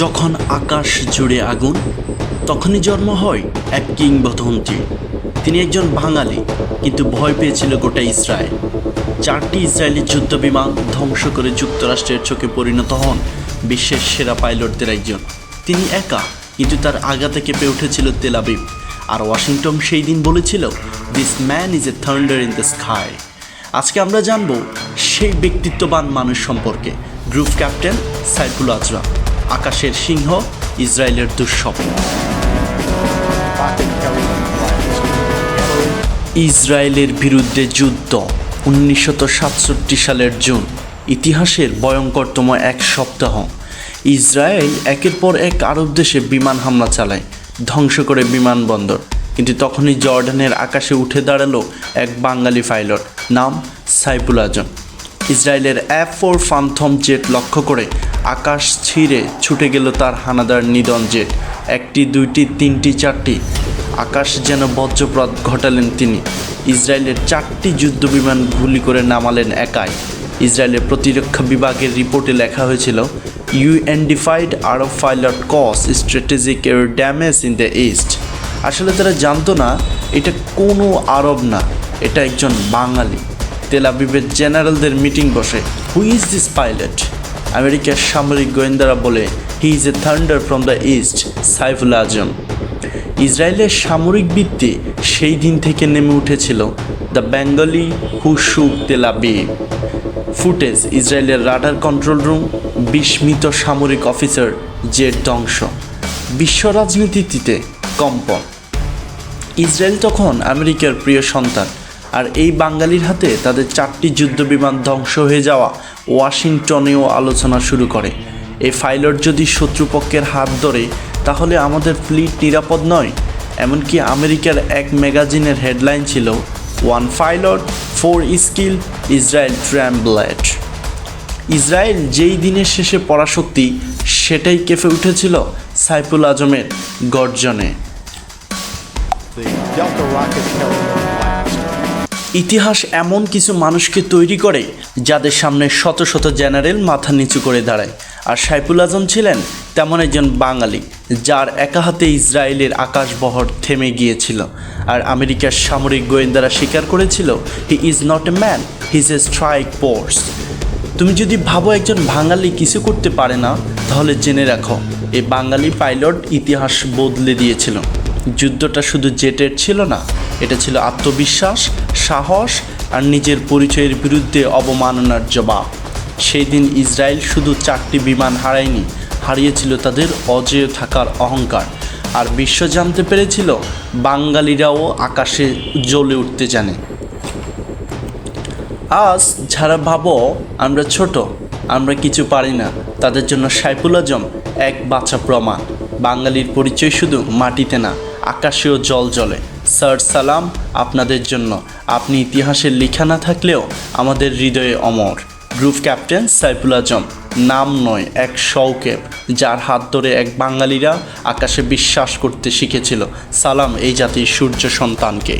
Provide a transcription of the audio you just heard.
যখন আকাশ জুড়ে আগুন, তখনই জন্ম হয় এক কিংবদন্তি। তিনি একজন বাঙালি, কিন্তু ভয় পেয়েছিল গোটা ইসরায়েল। চারটি ইসরায়েলি যুদ্ধ বিমান ধ্বংস করে যুক্তরাষ্ট্রের চোখে পরিণত হন বিশ্বের সেরা পাইলটদের একজন। তিনি একা, কিন্তু তার আঘাতে কেঁপে উঠেছিল তেলাবিব আর ওয়াশিংটন সেই দিন বলেছিল this man is a thunder in the sky আজকে আমরা জানব সেই ব্যক্তিত্ববান মানুষ সম্পর্কে। গ্রুপ ক্যাপ্টেন সাইফুল আজরা আকাশের সিংহ, ইসরায়েলের দুঃস্বপ্ন। ইসরায়েলের বিরুদ্ধে যুদ্ধ, উনিশশো সাতষট্টি সালের জুন। ইতিহাসের ভয়ঙ্করতম এক সপ্তাহ। ইসরায়েল একের পর এক আরব দেশে বিমান হামলা চালায়, ধ্বংস করে বিমানবন্দর। কিন্তু তখনই জর্ডানের আকাশে উঠে দাঁড়াল এক বাঙালি পাইলট, নাম সাইফুল আজম। ইসরায়েলের এফ ফোর ফান্থম জেট লক্ষ্য করে আকাশ ছিঁড়ে ছুটে গেল তার হানাদার নিদন জেট একটি, দুইটি, তিনটি, চারটি। আকাশ যেন বজ্রপাত ঘটালেন তিনি। ইসরায়েলের চারটি যুদ্ধবিমান গুলি করে নামালেন একাই। ইসরায়েলের প্রতিরক্ষা বিভাগের রিপোর্টে লেখা হয়েছিল, unidentified Arab pilot causes strategic এর ড্যামেজ ইন দ্য ইস্ট। আসলে তারা জানতো না, এটা কোনো আরব না, এটা একজন বাঙালি। তেল আবিবের জেনারেলদের মিটিং বসে। হু ইজ দিস পাইলট আমেরিকার সামরিক গোয়েন্দারা বলে he is a thunder from the east Saiful Azam. ইসরায়েলের সামরিক ভিত্তি সেই দিন থেকে নেমে উঠেছিল দ্য বেঙ্গলি হুসুক তেলাবিব ফুটেজ ইসরায়েলের রাডার কন্ট্রোল রুম বিস্মিত সামরিক অফিসার জেট ধ্বংস। বিশ্ব রাজনীতিতে কম্পন। ইসরায়েল তখন আমেরিকার প্রিয় সন্তান। আর এই বাঙালির হাতে তাদের চারটি যুদ্ধবিমান ধ্বংস হয়ে যাওয়া ওয়াশিংটনেও আলোচনা শুরু করে। এই ফাইলট যদি শত্রুপক্ষের হাত ধরে, তাহলে আমাদের ফ্লিট নিরাপদ নয়। এমনকি আমেরিকার এক ম্যাগাজিনের হেডলাইন ছিল, one pilot four skill, Israel trembled. Israel যেই দিনের শেষে পরাশক্তি, সেটাই কেঁপে উঠেছিল সাইফুল আজমের গর্জনে। ইতিহাস এমন কিছু মানুষকে তৈরি করে যাদের সামনে শত শত জেনারেল মাথা নিচু করে দাঁড়ায়। আর সাইফুল আজম ছিলেন তেমন একজন বাঙালি, যার একা হাতে ইসরায়েলের আকাশ বহর থেমে গিয়েছিল। আর আমেরিকার সামরিক গোয়েন্দারা স্বীকার করেছিল he is not a man he is a strike force তুমি যদি ভাবো একজন বাঙালি কিছু করতে পারে না, তাহলে জেনে রাখো এই বাঙালি পাইলট ইতিহাস বদলে দিয়েছিল। যুদ্ধটা শুধু জেটের ছিল না, এটা ছিল আত্মবিশ্বাস সাহস আর নিজের পরিচয়ের বিরুদ্ধে অবমাননার জবাব। সেই দিন ইসরায়েল শুধু চারটি বিমান হারায়নি, হারিয়েছিল তাদের অজেয় থাকার অহংকার। আর বিশ্ব জানতে পেরেছিল, বাঙালিরাও আকাশে জ্বলে উঠতে জানে। আজ যারা ভাবো, আমরা ছোট, আমরা কিছু পারি না, তাদের জন্য সাইফুল আজম এক বাচ্চা প্রমাণ। বাঙালির পরিচয় শুধু মাটিতে না, আকাশেও জল জ্বলে। স্যার, সালাম আপনাদের জন্য। আপনি ইতিহাসের লিখা না থাকলেও আমাদের হৃদয়ে অমর। গ্রুপ ক্যাপ্টেন সাইফুল আজম, নাম নয়, এক শৌকেব যার হাত ধরে এক বাঙালিরা আকাশে বিশ্বাস করতে শিখেছিল। সালাম এই জাতির সূর্য সন্তানকে।